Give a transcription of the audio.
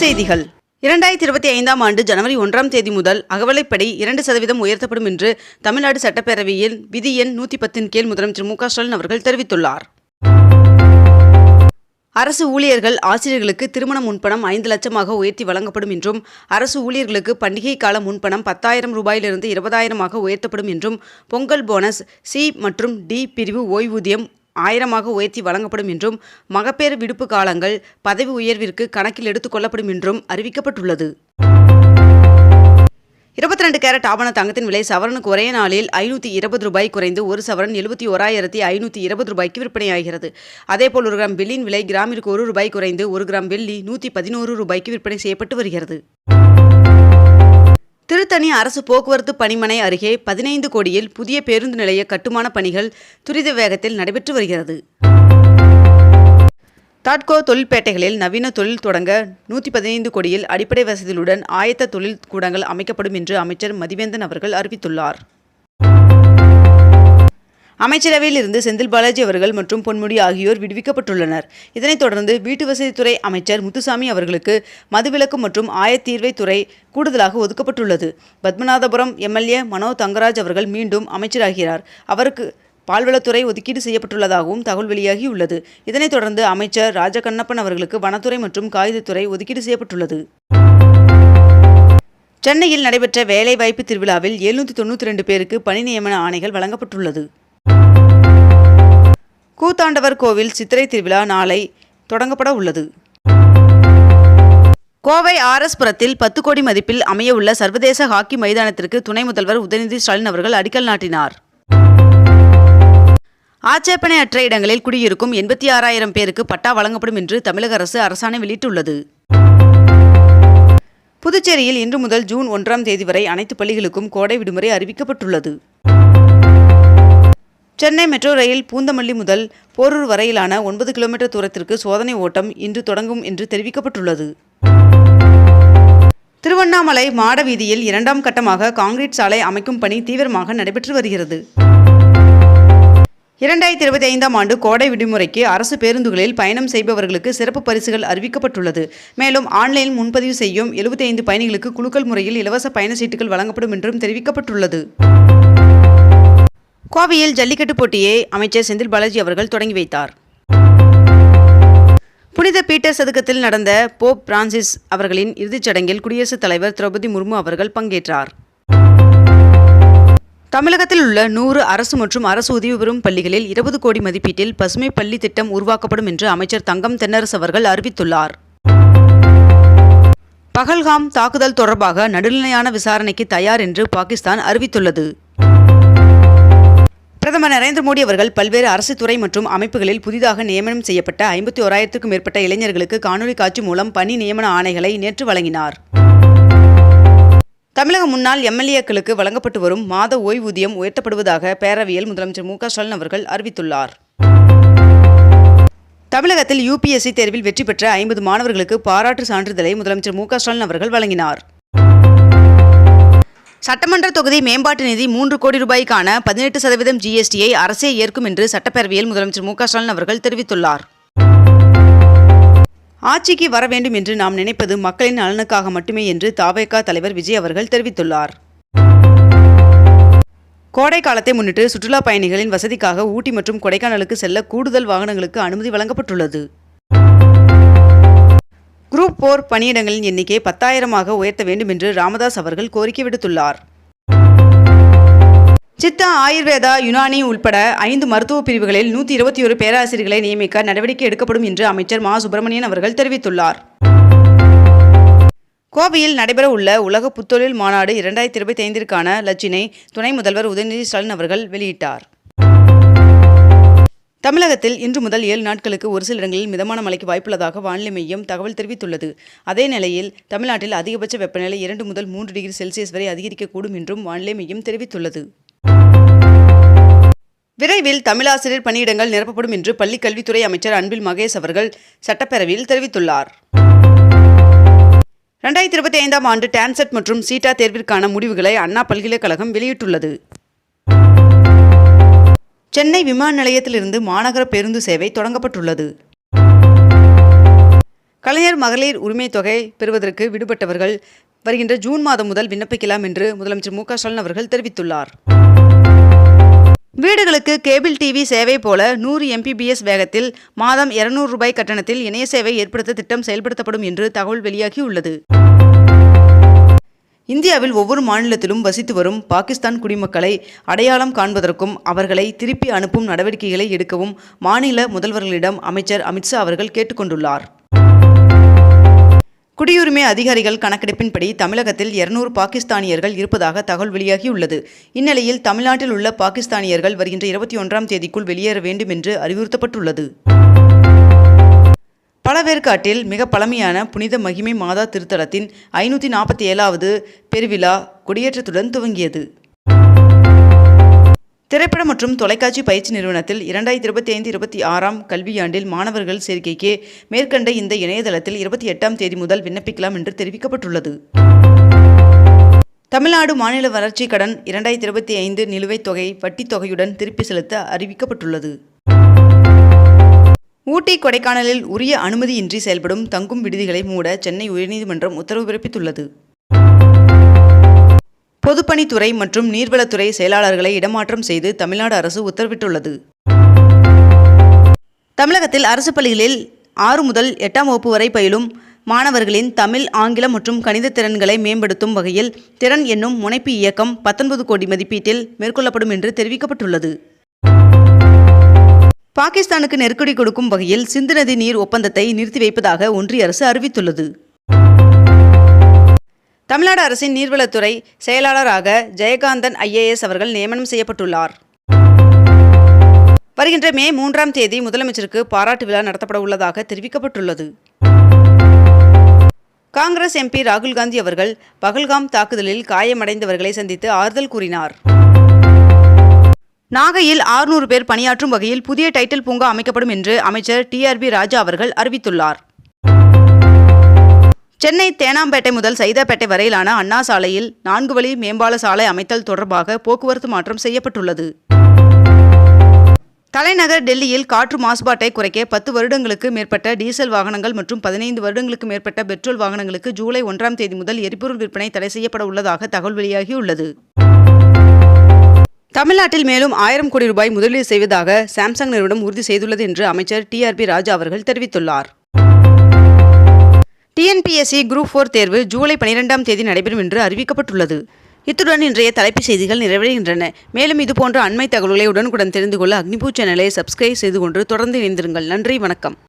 செய்திகள். இரண்டாயிரத்தி இருபத்தி ஐந்தாம் ஆண்டு ஜனவரி ஒன்றாம் தேதி முதல் அகவலைப்படி இரண்டு சதவீதம் உயர்த்தப்படும் என்று தமிழ்நாடு சட்டப்பேரவையில் விதி எண் நூற்றி பத்தின் கீழ் முதலமைச்சர் மு ஸ்டாலின் அவர்கள் தெரிவித்துள்ளார். அரசு ஊழியர்கள் ஆசிரியர்களுக்கு திருமண முன்பணம் ஐந்து லட்சமாக உயர்த்தி வழங்கப்படும் என்றும் அரசு ஊழியர்களுக்கு பண்டிகை கால முன்பணம் பத்தாயிரம் ரூபாயிலிருந்து இருபதாயிரமாக உயர்த்தப்படும் என்றும் பொங்கல் போனஸ் சி மற்றும் டி பிரிவு ஓய்வூதியம் ஆயிரமாக உயர்த்தி வழங்கப்படும் என்றும் மகப்பேறு விடுப்பு காலங்கள் பதவி உயர்விற்கு கணக்கில் எடுத்துக் கொள்ளப்படும் என்றும் அறிவிக்கப்பட்டுள்ளது. இருபத்தி ரெண்டு கேரட் ஆவண தங்கத்தின் விலை சவரனுக்கு ஒரே நாளில் ஐநூற்றி இருபது ரூபாய் குறைந்து ஒரு சவரன் எழுபத்தி ஓராயிரத்தி ஐநூற்றி இருபது ரூபாய்க்கு விற்பனையாகிறது. அதேபோல் ஒரு கிராம் வெள்ளியின் விலை கிராமிற்கு ஒரு ரூபாய் குறைந்து ஒரு கிராம் வெள்ளி நூற்றி பதினோரு ரூபாய்க்கு விற்பனை செய்யப்பட்டு வருகிறது. திருத்தணி அரசு போக்குவரத்து பணிமனை அருகே பதினைந்து கோடியில் புதிய பேருந்து நிலைய கட்டுமான பணிகள் துரித வேகத்தில் நடைபெற்று வருகிறது. தாட்கோ தொழில்பேட்டைகளில் நவீன தொழில் தொடங்க நூற்றி பதினைந்து கோடியில் அடிப்படை வசதிகளுடன் ஆயத்த தொழில் கூடங்கள் அமைக்கப்படும் என்று அமைச்சர் மதிவேந்தன் அவர்கள் அறிவித்துள்ளார். அமைச்சரவையில் இருந்து செந்தில் பாலாஜி அவர்கள் மற்றும் பொன்முடி ஆகியோர் விடுவிக்கப்பட்டுள்ளனர். இதனைத் தொடர்ந்து வீட்டு வசதித்துறை அமைச்சர் முத்துசாமி அவர்களுக்கு மதுவிலக்கு மற்றும் ஆயத்தீர்வை துறை கூடுதலாக ஒதுக்கப்பட்டுள்ளது. பத்மநாதபுரம் எம்எல்ஏ மனோ தங்கராஜ் அவர்கள் மீண்டும் அமைச்சராகிறார். அவருக்கு பால்வளத்துறை ஒதுக்கீடு செய்யப்பட்டுள்ளதாகவும் தகவல் வெளியாகியுள்ளது. இதனைத் தொடர்ந்து அமைச்சர் ராஜகண்ணப்பன் அவர்களுக்கு வனத்துறை மற்றும் காகிதத்துறை ஒதுக்கீடு செய்யப்பட்டுள்ளது. சென்னையில் நடைபெற்ற வேலைவாய்ப்பு திருவிழாவில் எழுநூற்றி தொண்ணூற்றி ரெண்டு பேருக்கு பணி நியமன ஆணைகள் வழங்கப்பட்டுள்ளது. கூத்தாண்டவர் கோவில் சித்திரை திருவிழா நாளை தொடங்கப்பட உள்ளது. கோவை ஆர்எஸ் புரத்தில் பத்து கோடி மதிப்பில் அமையவுள்ள சர்வதேச ஹாக்கி மைதானத்திற்கு துணை முதல்வர் உதயநிதி ஸ்டாலின் அவர்கள் அடிக்கல் நாட்டினார். ஆட்சேபனையற்ற இடங்களில் குடியிருக்கும் எண்பத்தி ஆறாயிரம் பேருக்கு பட்டா வழங்கப்படும் என்று தமிழக அரசு அரசாணை வெளியிட்டுள்ளது. புதுச்சேரியில் இன்று முதல் ஜூன் ஒன்றாம் தேதி வரை அனைத்து பள்ளிகளுக்கும் கோடை விடுமுறை அறிவிக்கப்பட்டுள்ளது. சென்னை மெட்ரோ ரயில் பூந்தமல்லி முதல் போரூர் வரையிலான ஒன்பது கிலோமீட்டர் தூரத்திற்கு சோதனை ஓட்டம் இன்று தொடங்கும் என்று தெரிவிக்கப்பட்டுள்ளது. திருவண்ணாமலை மாட வீதியில் இரண்டாம் கட்டமாக காங்கிரீட் சாலை அமைக்கும் பணி தீவிரமாக நடைபெற்று வருகிறது. இரண்டாயிரத்தி இருபத்தி ஐந்தாம் ஆண்டு கோடை விடுமுறைக்கு அரசு பேருந்துகளில் பயணம் செய்பவர்களுக்கு சிறப்பு பரிசுகள் அறிவிக்கப்பட்டுள்ளது. மேலும் ஆன்லைனில் முன்பதிவு செய்யும் எழுபத்தி ஐந்து பயணிகளுக்கு குலுக்கல் முறையில் இலவச பயண சீட்டுகள் வழங்கப்படும் என்றும் தெரிவிக்கப்பட்டுள்ளது. கோவையில் ஜல்லிக்கட்டு போட்டியை அமைச்சர் செந்தில் பாலாஜி அவர்கள் தொடங்கி வைத்தார். புனித பீட்டர் சதுக்கத்தில் நடந்த போப் பிரான்சிஸ் அவர்களின் இறுதிச் சடங்கில் குடியரசுத் தலைவர் திரௌபதி முர்மு அவர்கள் பங்கேற்றார். தமிழகத்தில் உள்ள நூறு அரசு மற்றும் அரசு உதவி பெறும் பள்ளிகளில் இருபது கோடி மதிப்பீட்டில் பசுமை பள்ளி திட்டம் உருவாக்கப்படும் என்று அமைச்சர் தங்கம் தென்னரசு அவர்கள் அறிவித்துள்ளார். பகல்காம் தாக்குதல் தொடர்பாக நடுநிலையான விசாரணைக்கு தயார் என்று பாகிஸ்தான் அறிவித்துள்ளது. பிரதமர் நரேந்திர மோடி அவர்கள் பல்வேறு அரசு துறை மற்றும் அமைப்புகளில் புதிதாக நியமனம் செய்யப்பட்ட ஐம்பத்தி ஓராயிரத்துக்கும் மேற்பட்ட இளைஞர்களுக்கு காணொலி காட்சி மூலம் பணி நியமன ஆணைகளை நேற்று வழங்கினார். தமிழக முன்னாள் எம்எல்ஏக்களுக்கு வழங்கப்பட்டு வரும் மாத ஓய்வூதியம் உயர்த்தப்படுவதாக பேரவையில் முதலமைச்சர் மு க ஸ்டாலின் அவர்கள் அறிவித்துள்ளார். தமிழகத்தில் யூபிஎஸ்சி தேர்வில் வெற்றி பெற்ற ஐம்பது மாணவர்களுக்கு பாராட்டு சான்றிதழை முதலமைச்சர் மு க ஸ்டாலின் அவர்கள் வழங்கினார். சட்டமன்ற தொகுதி மேம்பாட்டு நிதி மூன்று கோடி ரூபாய்க்கான பதினெட்டு சதவீதம் ஜிஎஸ்டியை அரசே ஏற்கும் என்று சட்டப்பேரவையில் முதலமைச்சர் மு ஸ்டாலின் அவர்கள் தெரிவித்துள்ளார். ஆட்சிக்கு வர வேண்டும் என்று நாம் நினைப்பது மக்களின் நலனுக்காக மட்டுமே என்று தாவேகா தலைவர் விஜய் அவர்கள் தெரிவித்துள்ளார். கோடை காலத்தை முன்னிட்டு சுற்றுலா பயணிகளின் வசதிக்காக ஊட்டி மற்றும் கொடைக்கானலுக்கு செல்ல கூடுதல் வாகனங்களுக்கு அனுமதி வழங்கப்பட்டுள்ளது. குரூப் போர் பணியிடங்களின் எண்ணிக்கை பத்தாயிரமாக உயர்த்த வேண்டும் என்று ராமதாஸ் அவர்கள் கோரிக்கை விடுத்துள்ளார். சித்தா ஆயுர்வேதா யுனானி உள்பட ஐந்து மருத்துவ பிரிவுகளில் நூற்றி இருபத்தி ஒரு பேராசிரியர்களை நியமிக்க நடவடிக்கை எடுக்கப்படும் என்று அமைச்சர் மா. சுப்பிரமணியன் அவர்கள் தெரிவித்துள்ளார். கோவையில் நடைபெற உள்ள உலக புத்தொழில் மாநாடு இரண்டாயிரத்தி இருபத்தி ஐந்திற்கான லட்சினை துணை முதல்வர் உதயநிதி ஸ்டாலின் அவர்கள் வெளியிட்டார். தமிழகத்தில் இன்று முதல் ஏழு நாட்களுக்கு ஒரு சில இடங்களில் மிதமான மழைக்கு வாய்ப்புள்ளதாக வானிலை மையம் தகவல் தெரிவித்துள்ளது. அதே நிலையில் தமிழ்நாட்டில் அதிகபட்ச வெப்பநிலை இரண்டு முதல் மூன்று டிகிரி செல்சியஸ் வரை அதிகரிக்கக்கூடும் என்றும் வானிலை மையம் தெரிவித்துள்ளது. விரைவில் தமிழாசிரியர் பணியிடங்கள் நிரப்பப்படும் என்று பள்ளிக் கல்வித்துறை அமைச்சர் அன்பில் மகேஷ் அவர்கள் சட்டப்பேரவையில் தெரிவித்துள்ளார். ரெண்டாயிரத்தி இருபத்தி ஐந்தாம் ஆண்டு டான்செட் மற்றும் சீட்டா தேர்விற்கான முடிவுகளை அண்ணா பல்கலைக்கழகம் வெளியிட்டுள்ளது. சென்னை விமான நிலையத்திலிருந்து மாநகர பேருந்து சேவை தொடங்கப்பட்டுள்ளது. கலைஞர் மகளிர் உரிமைத் தொகை பெறுவதற்கு விடுபட்டவர்கள் வருகின்ற ஜூன் மாதம் முதல் விண்ணப்பிக்கலாம் என்று முதலமைச்சர் மு க ஸ்டாலின் அவர்கள் தெரிவித்துள்ளார். வீடுகளுக்கு கேபிள் டிவி சேவை போல நூறு எம்பிபிஎஸ் வேகத்தில் மாதம் 200 ரூபாய் கட்டணத்தில் இணைய சேவை ஏற்படுத்த திட்டம் செயல்படுத்தப்படும் என்று தகவல் வெளியாகியுள்ளது. இந்தியாவில் ஒவ்வொரு மாநிலத்திலும் வசித்து வரும் பாகிஸ்தான் குடிமக்களை அடையாளம் காண்பதற்கும் அவர்களை திருப்பி அனுப்பும் நடவடிக்கைகளை எடுக்கவும் மாநில முதல்வர்களிடம் அமைச்சர் அமித்ஷா அவர்கள் கேட்டுக்கொண்டுள்ளார். குடியுரிமை அதிகாரிகள் கணக்கெடுப்பின்படி தமிழகத்தில் 200 பாகிஸ்தானியர்கள் இருப்பதாக தகவல் வெளியாகியுள்ளது. இந்நிலையில் தமிழ்நாட்டில் உள்ள பாகிஸ்தானியர்கள் வருகின்ற இருபத்தி ஒன்றாம் தேதிக்குள் வெளியேற வேண்டும் என்று அறிவுறுத்தப்பட்டுள்ளது. பழவேற்காட்டில் மிக பழமையான புனித மகிமை மாதா திருத்தலத்தின் ஐநூற்றி நாற்பத்தி ஏழாவது பெருவிழா கொடியேற்றத்துடன் துவங்கியது. திரைப்பட மற்றும் தொலைக்காட்சி பயிற்சி நிறுவனத்தில் இரண்டாயிரத்தி இருபத்தி ஐந்து இருபத்தி ஆறாம் கல்வியாண்டில் மாணவர்கள் சேர்க்கைக்கு மேற்கண்ட இந்த இணையதளத்தில் இருபத்தி எட்டாம் தேதி முதல் விண்ணப்பிக்கலாம் என்று தெரிவிக்கப்பட்டுள்ளது. தமிழ்நாடு மாநில வளர்ச்சி கடன் இரண்டாயிரத்தி இருபத்தி ஐந்து நிலுவைத் தொகை வட்டித் தொகையுடன் திருப்பி செலுத்த அறிவிக்கப்பட்டுள்ளது. ஊட்டி கொடைக்கானலில் உரிய அனுமதியின்றி செயல்படும் தங்கும் விடுதிகளை மூட சென்னை உயர்நீதிமன்றம் உத்தரவு பிறப்பித்துள்ளது. பொதுப்பணித்துறை மற்றும் நீர்வளத்துறை செயலாளர்களை இடமாற்றம் செய்து தமிழ்நாடு அரசு உத்தரவிட்டுள்ளது. தமிழகத்தில் அரசு பள்ளிகளில் ஆறு முதல் எட்டாம் வகுப்பு வரை பயிலும் மாணவர்களின் தமிழ் ஆங்கிலம் மற்றும் கணித திறன்களை மேம்படுத்தும் வகையில் திறன் என்னும் முனைப்பு இயக்கம் பத்தொன்பது கோடி மதிப்பீட்டில் மேற்கொள்ளப்படும் என்று தெரிவிக்கப்பட்டுள்ளது. பாகிஸ்தானுக்கு நெருக்கடி கொடுக்கும் வகையில் சிந்து நதி நீர் ஒப்பந்தத்தை நிறுத்தி வைப்பதாக ஒன்றிய அரசு அறிவித்துள்ளது. தமிழ்நாடு அரசின் நீர்வளத்துறை செயலாளராக ஜெயகாந்தன் ஐஏஎஸ் அவர்கள் நியமனம் செய்யப்பட்டுள்ளார். வருகின்ற மே மூன்றாம் தேதி முதலமைச்சருக்கு பாராட்டு விழா நடத்தப்பட உள்ளதாக தெரிவிக்கப்பட்டுள்ளது. காங்கிரஸ் எம்பி ராகுல் காந்தி அவர்கள் பகல்காம் தாக்குதலில் காயமடைந்தவர்களை சந்தித்து ஆறுதல் கூறினார். நாகையில் 600 பேர் பணியாற்றும் வகையில் புதிய டைட்டில் பூங்கா அமைக்கப்படும் என்று அமைச்சர் டிஆர்பி ராஜா அவர்கள் அறிவித்துள்ளார். சென்னை தேனாம்பேட்டை முதல் சைதாப்பேட்டை வரையிலான அண்ணா சாலையில் நான்கு வழி மேம்பால சாலை அமைத்தல் தொடர்பாக போக்குவரத்து மாற்றம் செய்யப்பட்டுள்ளது. தலைநகர் டெல்லியில் காற்று மாசுபாட்டை குறைக்க பத்து வருடங்களுக்கு மேற்பட்ட டீசல் வாகனங்கள் மற்றும் பதினைந்து வருடங்களுக்கு மேற்பட்ட பெட்ரோல் வாகனங்களுக்கு ஜூலை ஒன்றாம் தேதி முதல் எரிபொருள் விற்பனை தடை செய்யப்பட உள்ளதாக தகவல் வெளியாகியுள்ளது. தமிழ்நாட்டில் மேலும் ஆயிரம் கோடி ரூபாய் முதலீடு செய்வதாக சாம்சங் நிறுவனம் உறுதி செய்துள்ளது என்று அமைச்சர் டிஆர்பி ராஜா அவர்கள் தெரிவித்துள்ளார். டிஎன்பிஎஸ்சி குரூப் ஃபோர் தேர்வு ஜூலை பனிரெண்டாம் தேதி நடைபெறும் என்று அறிவிக்கப்பட்டுள்ளது. இத்துடன் இன்றைய தலைப்புச் செய்திகள் நிறைவடைகின்றன. மேலும் இதுபோன்ற அண்மை தகவல்களை உடனுக்குடன் தெரிந்து கொள்ள அக்னிபூ சேனலை சப்ஸ்கிரைப் செய்து கொண்டு தொடர்ந்து இணைந்திருங்கள். நன்றி வணக்கம்.